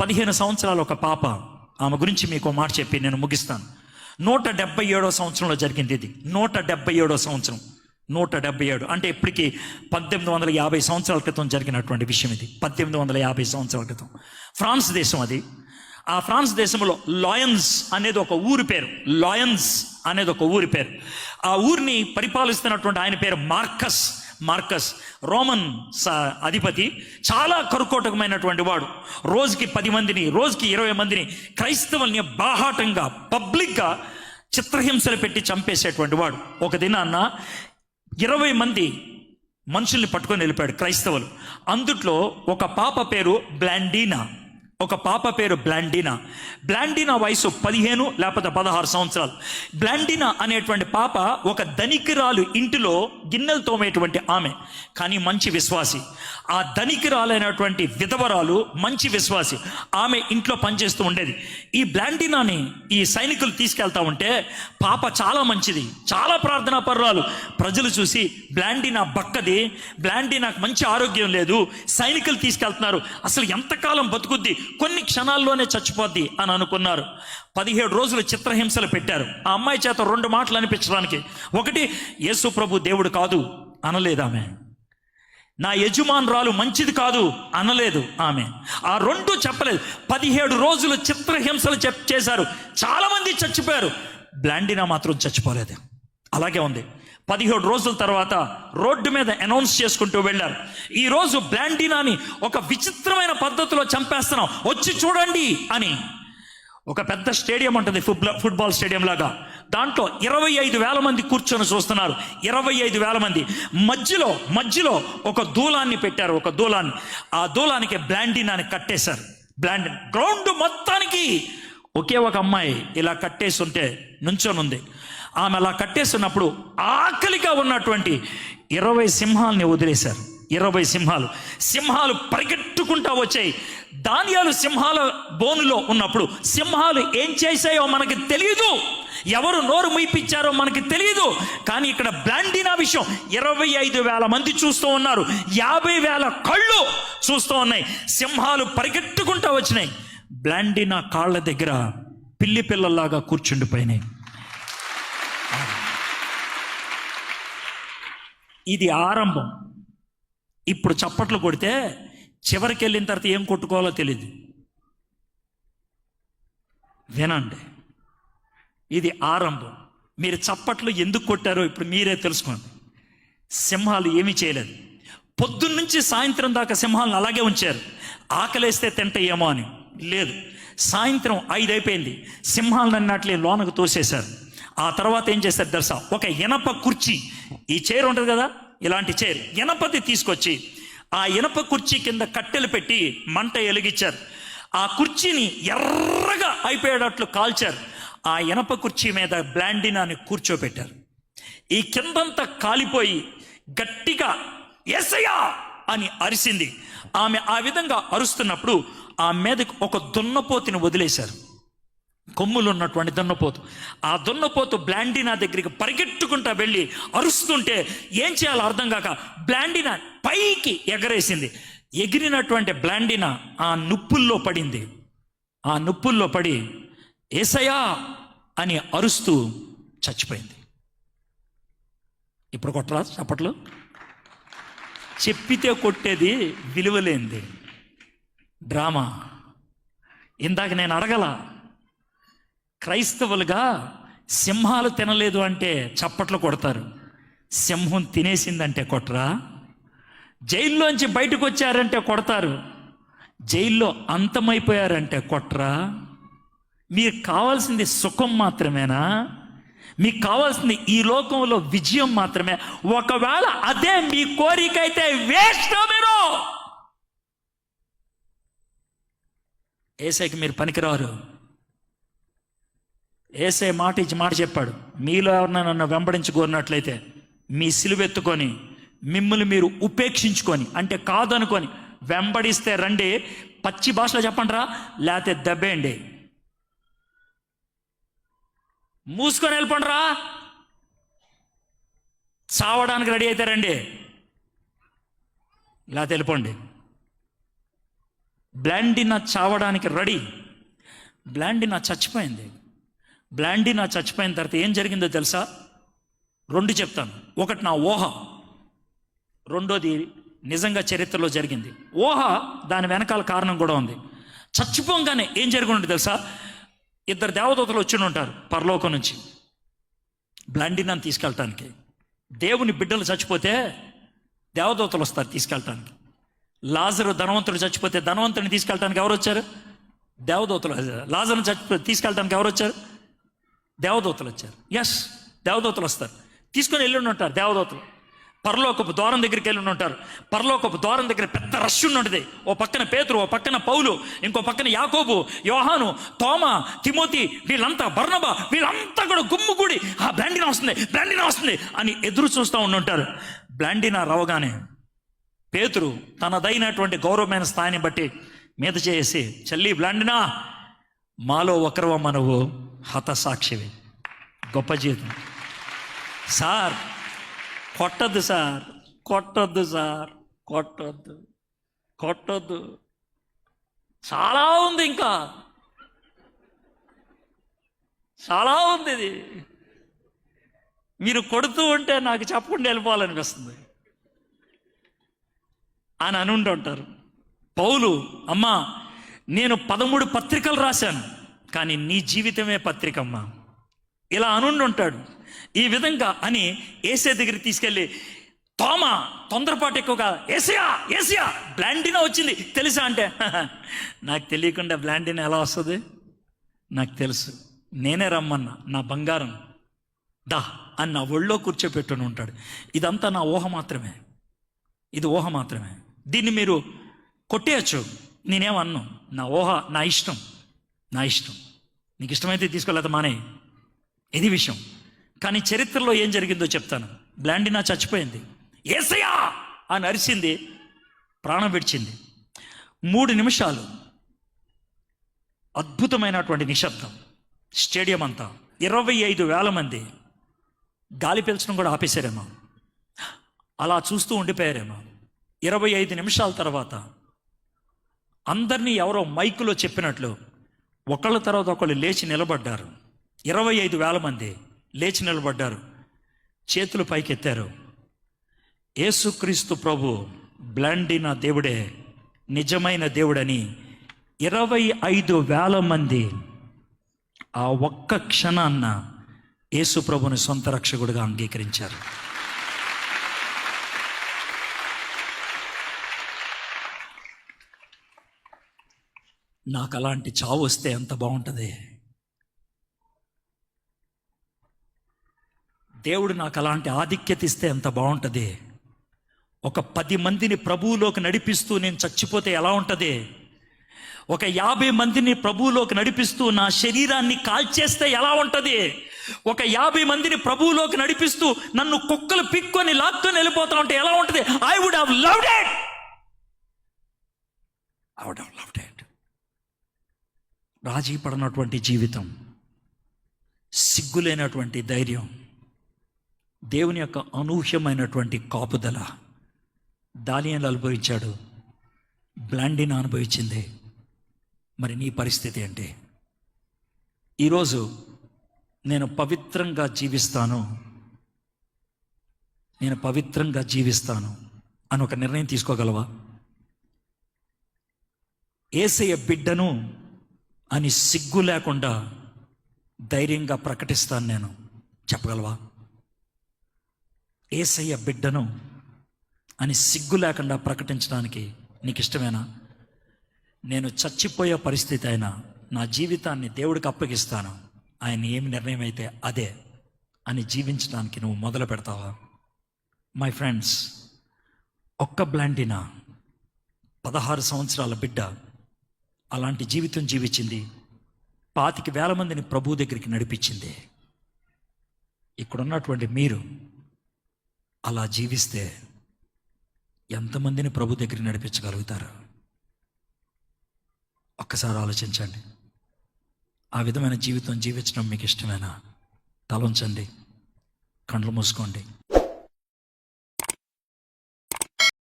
పదిహేను సంవత్సరాల ఒక పాప ఆమె గురించి మీకు మాట చెప్పి నేను ముగిస్తాను. నూట డెబ్బై ఏడో సంవత్సరంలో జరిగింది ఇది. నూట డెబ్బై ఏడో సంవత్సరం. నూట డెబ్బై ఏడు. అంటే ఇప్పటికీ పద్దెనిమిది వందల యాభై సంవత్సరాల క్రితం జరిగినటువంటి విషయం ఇది. పద్దెనిమిది వందల యాభై సంవత్సరాల క్రితం. ఫ్రాన్స్ దేశం అది. ఆ ఫ్రాన్స్ దేశంలో లాయన్స్ అనేది ఒక ఊరి పేరు. లాయన్స్ అనేది ఒక ఊరి పేరు. ఆ ఊరిని పరిపాలిస్తున్నటువంటి ఆయన పేరు మార్కస్. మార్కస్ రోమన్ అధిపతి చాలా కరుకోటకమైనటువంటి వాడు. రోజుకి పది మందిని రోజుకి ఇరవై మందిని క్రైస్తవుల్ని బాహాటంగా పబ్లిక్గా చిత్రహింసలు పెట్టి చంపేసేటువంటి వాడు. ఒక దినాన్న ఇరవై మంది మనుషుల్ని పట్టుకొని వెళ్ళిపోయాడు క్రైస్తవులు. అందుట్లో ఒక పాప పేరు బ్లాండీనా. ఒక పాప పేరు బ్లాండినా. బ్లాండినా వయసు పదిహేను లేకపోతే పదహారు సంవత్సరాలు. బ్లాండినా అనేటువంటి పాప ఒక ధనికిరాలు ఇంటిలో గిన్నెలు తోమేటువంటి ఆమె. కానీ మంచి విశ్వాసి. ఆ ధనికిరాలైనటువంటి విధవరాలు మంచి విశ్వాసి. ఆమె ఇంట్లో పనిచేస్తూ ఉండేది. ఈ బ్లాండినాని ఈ సైనికులు తీసుకెళ్తా ఉంటే పాప చాలా మంచిది. చాలా ప్రార్థనా పర్రాలు. ప్రజలు చూసి బ్లాండినా బక్కది. బ్లాండినాకు మంచి ఆరోగ్యం లేదు. సైనికులు తీసుకెళ్తున్నారు. అసలు ఎంతకాలం బతుకుద్ది? కొన్ని క్షణాల్లోనే చచ్చిపోద్ది అని అనుకున్నారు. పదిహేడు రోజులు చిత్రహింసలు పెట్టారు. ఆ అమ్మాయి చేత రెండు మాటలు అనిపించడానికి. ఒకటి యేసు ప్రభు దేవుడు కాదు అనలేదు ఆమె. నా యజమానురాలు మంచిది కాదు అనలేదు ఆమె. ఆ రెండు చెప్పలేదు. పదిహేడు రోజులు చిత్రహింసలు చెప్ చేశారు. చాలామంది చచ్చిపోయారు. బ్లాండినా మాత్రం చచ్చిపోలేదు. అలాగే ఉంది. పదిహేడు రోజుల తర్వాత రోడ్డు మీద అనౌన్స్ చేసుకుంటూ వెళ్ళారు. ఈరోజు బ్లాండినాని ఒక విచిత్రమైన పద్ధతిలో చంపేస్తున్నాం. వచ్చి చూడండి అని. ఒక పెద్ద స్టేడియం ఉంటుంది ఫుట్బాల్ ఫుట్బాల్ స్టేడియం లాగా. దాంట్లో ఇరవై ఐదు వేల మంది కూర్చొని చూస్తున్నారు. ఇరవై ఐదు వేల మంది. మధ్యలో మధ్యలో ఒక దూలాన్ని పెట్టారు ఒక దూలాన్ని. ఆ దూలానికి బ్లాండినాని కట్టేశారు. బ్లాండ్ గ్రౌండ్ మొత్తానికి ఒకే ఒక అమ్మాయి ఇలా కట్టేసి ఉంటే నుంచొని ఉంది ఆమె అలా కట్టేస్తున్నప్పుడు ఆకలిగా ఉన్నటువంటి ఇరవై సింహాల్ని వదిలేశారు. ఇరవై సింహాలు. సింహాలు పరిగెట్టుకుంటా వచ్చాయి. ధాన్యాలు సింహాల బోనులో ఉన్నప్పుడు సింహాలు ఏం చేశాయో మనకి తెలియదు ఎవరు నోరు ముయిపించారో మనకి తెలియదు కానీ ఇక్కడ బ్లాండినా విషయం ఇరవై ఐదు వేల మంది చూస్తూ ఉన్నారు. యాభై వేల కళ్ళు చూస్తూ ఉన్నాయి. సింహాలు పరిగెట్టుకుంటా వచ్చినాయి. బ్లాండినా కాళ్ళ దగ్గర పిల్లి పిల్లల్లాగా కూర్చుండిపోయినాయి. ఇది ఆరంభం. ఇప్పుడు చప్పట్లు కొడితే చివరికి వెళ్ళిన తర్వాత ఏం కొట్టుకోవాలో తెలియదు వినండి. ఇది ఆరంభం. మీరు చప్పట్లు ఎందుకు కొట్టారో ఇప్పుడు మీరే తెలుసుకోండి. సింహాలు ఏమీ చేయలేదు. పొద్దున్నుంచి సాయంత్రం దాకా సింహాలను అలాగే ఉంచారు. ఆకలేస్తే తింటాయేమో అని. లేదు. సాయంత్రం ఐదు అయిపోయింది సింహాలను అన్నట్లే లోనకు తోసేశారు. ఆ తర్వాత ఏం చేశారు తెలుసా? ఒక ఇనప కుర్చీ. ఈ చైర్ ఉంటుంది కదా? ఇలాంటి చైర్ ఇనపది తీసుకొచ్చి ఆ ఇనప కుర్చీ కింద కట్టెలు పెట్టి మంట ఎలిగించారు ఆ కుర్చీని ఎర్రగా అయిపోయేటట్లు కాల్చారు. ఆ ఇనప కుర్చీ మీద బ్లాండినాని కూర్చోబెట్టారు. ఈ కిందంతా కాలిపోయి గట్టిగా ఎసయా అని అరిసింది. ఆమె ఆ విధంగా అరుస్తున్నప్పుడు ఆ మీదకు ఒక దున్నపోతిని వదిలేశారు. కొమ్ములు ఉన్నటువంటి దున్నపోతు. ఆ దున్నపోతు బ్లాండినా దగ్గరికి పరిగెట్టుకుంటా వెళ్ళి అరుస్తుంటే ఏం చేయాలో అర్థం కాక బ్లాండినా పైకి ఎగరేసింది. ఎగిరినటువంటి బ్లాండినా ఆ నుప్పుల్లో పడింది. ఆ నుప్పుల్లో పడి ఏసయా అని అరుస్తూ చచ్చిపోయింది. ఇప్పుడు కొట్టరా చప్పట్లు? చెప్పితే కొట్టేది విలువలేంది డ్రామా. ఇందాక నేను అడగల క్రైస్తవులుగా సింహాలు తినలేదు అంటే చప్పట్లు కొడతారు. సింహం తినేసిందంటే కొట్టరా జైల్లోంచి బయటకు వచ్చారంటే కొడతారు. జైల్లో అంతమైపోయారంటే కొట్రా. మీకు కావాల్సింది సుఖం మాత్రమేనా? మీకు కావాల్సింది ఈ లోకంలో విజయం మాత్రమే. ఒకవేళ అదే మీ కోరిక అయితే వేస్ట్ మీరు ఏసైకి మీరు పనికిరారు. ఏసే మాట ఇచ్చి మాట చెప్పాడు. మీలో ఎవరన్నా నన్ను వెంబడించుకోరినట్లయితే మీ సిలువెత్తుకొని మిమ్మల్ని మీరు ఉపేక్షించుకొని అంటే కాదనుకొని వెంబడిస్తే రండి. పచ్చి భాషలో చెప్పండిరా లేకపోతే దెబ్బేయండి. మూసుకొని వెళ్ళిపోండిరా. చావడానికి రెడీ అయితే రండి. లేకపోతే వెళ్ళిపోండి. బ్లాండినా చావడానికి రెడీ. బ్లాండినా చచ్చిపోయింది. బ్లాండినా చచ్చిపోయిన తర్వాత ఏం జరిగిందో తెలుసా? రెండు చెప్తాను. ఒకటి నా ఊహ రెండోది నిజంగా చరిత్రలో జరిగింది. ఊహ దాని వెనకాల కారణం కూడా ఉంది. చచ్చిపోగానే ఏం జరిగి తెలుసా? ఇద్దరు దేవదూతలు వచ్చి ఉంటారు పరలోకం నుంచి. బ్లాండినాన్ని తీసుకెళ్ళటానికి. దేవుని బిడ్డలు చచ్చిపోతే దేవదూతలు వస్తారు తీసుకెళ్ళటానికి. లాజరు ధనవంతుడు చచ్చిపోతే ధనవంతుడిని తీసుకెళ్ళటానికి ఎవరు వచ్చారు? దేవదూతలు. లాజర్ని చచ్చిపో తీసుకెళ్ళటానికి ఎవరు వచ్చారు? దేవదూతలు వచ్చారు. ఎస్ దేవదూతలు వస్తారు. తీసుకొని వెళ్ళి ఉంటారు దేవదూతలు. పరలోకపు ద్వారం దగ్గరికి వెళ్ళి ఉంటారు పరలోకపు ద్వారం దగ్గర పెద్ద రష్ ఉంటుంది ఓ పక్కన పేతురు ఓ పక్కన పౌలు ఇంకో పక్కన యాకోబు యోహాను తోమ తిమోతి వీళ్ళంతా బర్ణబ వీళ్ళంతా కూడా గుమ్ముగూడి ఆ బ్లాండినా వస్తుంది బ్లాండినా వస్తుంది అని ఎదురు చూస్తూ ఉండుంటారు. బ్లాండినా రవగానే పేతురు తనదైనటువంటి గౌరవమైన స్థాయిని బట్టి మీద చేసి చల్లి బ్లాండినా మాలో ఒకరవమ్మ నువ్వు హతసాక్షివి. గొప్ప జీవితం. సార్ కొట్టద్దు సార్ కొట్టద్దు సార్ కొట్టద్దు కొట్టద్దు. చాలా ఉంది ఇంకా. చాలా ఉంది ఇది. మీరు కొడుతూ ఉంటే నాకు చెప్పకుండా వెళ్ళిపోవాలనిపిస్తుంది. అని అనుండి ఉంటారు. పౌలు అమ్మా నేను పదమూడు పత్రికలు రాశాను. కానీ నీ జీవితమే పత్రికమ్మా. ఇలా అనుండి ఉంటాడు. ఈ విధంగా అని ఏసే దగ్గరికి తీసుకెళ్ళి తోమ తొందరపాటు ఎక్కువగా ఏసియా ఏసియా బ్లాండినా వచ్చింది. తెలుసా? అంటే నాకు తెలియకుండా బ్లాండినా ఎలా వస్తుంది? నాకు తెలుసు. నేనే రమ్మన్నా నా బంగారం. దా అని నా ఒళ్ళో కూర్చోపెట్టుని ఉంటాడు. ఇదంతా నా ఊహ మాత్రమే. ఇది ఊహ మాత్రమే. దీన్ని మీరు కొట్టేయచ్చు. నేనేమన్ను? నా ఊహ నా ఇష్టం. నా ఇష్టం. నీకు ఇష్టమైతే తీసుకోలేదు మానే. ఇది విషయం. కానీ చరిత్రలో ఏం జరిగిందో చెప్తాను. బ్లాండినా చచ్చిపోయింది. ఏసయా అని అరిచింది ప్రాణం విడిచింది. మూడు నిమిషాలు. అద్భుతమైనటువంటి నిశ్శబ్దం. స్టేడియం అంతా. ఇరవై ఐదు వేల మంది. గాలి పీల్చడం కూడా ఆపేశారేమో. అలా చూస్తూ ఉండిపోయారేమో. ఇరవై ఐదు నిమిషాల తర్వాత. అందరినీ ఎవరో మైకులో చెప్పినట్లు ఒకళ్ళ తర్వాత ఒకళ్ళు లేచి నిలబడ్డారు. ఇరవై ఐదు వేల మంది లేచి నిలబడ్డారు. చేతులు పైకెత్తారు. యేసుక్రీస్తు ప్రభు బ్లండిన దేవుడే నిజమైన దేవుడని ఇరవై ఐదు వేల మంది ఆ ఒక్క క్షణాన్న యేసు ప్రభుని సొంత రక్షకుడిగా అంగీకరించారు. నాకు అలాంటి చావు వస్తే ఎంత బాగుంటుంది? దేవుడు నాకు అలాంటి ఆధిక్యత ఇస్తే ఎంత బాగుంటుంది? ఒక పది మందిని ప్రభువులోకి నడిపిస్తూ నేను చచ్చిపోతే ఎలా ఉంటుంది? ఒక యాభై మందిని ప్రభువులోకి నడిపిస్తూ నా శరీరాన్ని కాల్చేస్తే ఎలా ఉంటుంది? ఒక యాభై మందిని ప్రభువులోకి నడిపిస్తూ నన్ను కుక్కలు పిక్కొని లాక్కొని వెళ్ళిపోతా ఉంటే ఎలా ఉంటుంది? I would have loved it I would have loved it రాజీ పడనటువంటి జీవితం సిగ్గులేనటువంటి ధైర్యం దేవుని యొక్క అనూహ్యమైనటువంటి కాపుదల దానియాలు అనుభవించాడు బ్లాండిన్ అనుభవించింది. మరి నీ పరిస్థితి ఏంటి? ఈరోజు నేను పవిత్రంగా జీవిస్తాను నేను పవిత్రంగా జీవిస్తాను అని ఒక నిర్ణయం తీసుకోగలవా? ఏసయ్య బిడ్డను అని సిగ్గు లేకుండా ధైర్యంగా ప్రకటిస్తాను నేను. చెప్పగలవా? ఏసయ్య బిడ్డను అని సిగ్గు లేకుండా ప్రకటించడానికి నీకు ఇష్టమేనా నేను చచ్చిపోయే పరిస్థితి అయినా నా జీవితాన్ని దేవుడికి అప్పగిస్తాను. ఆయన ఏమి నిర్ణయం అయితే అదే అని జీవించడానికి నువ్వు మొదలు పెడతావా? మై ఫ్రెండ్స్ ఒక్క బ్లాంటినా పదహారు సంవత్సరాల బిడ్డ అలాంటి జీవితం జీవించింది. పాతికి వేల మందిని ప్రభు దగ్గరికి నడిపించింది. ఇక్కడున్నటువంటి మీరు అలా జీవిస్తే ఎంతమందిని ప్రభు దగ్గరికి నడిపించగలుగుతారు? ఒక్కసారి ఆలోచించండి. ఆ విధమైన జీవితం జీవించడం మీకు ఇష్టమేనా? తలంచండి. కండ్లు మూసుకోండి.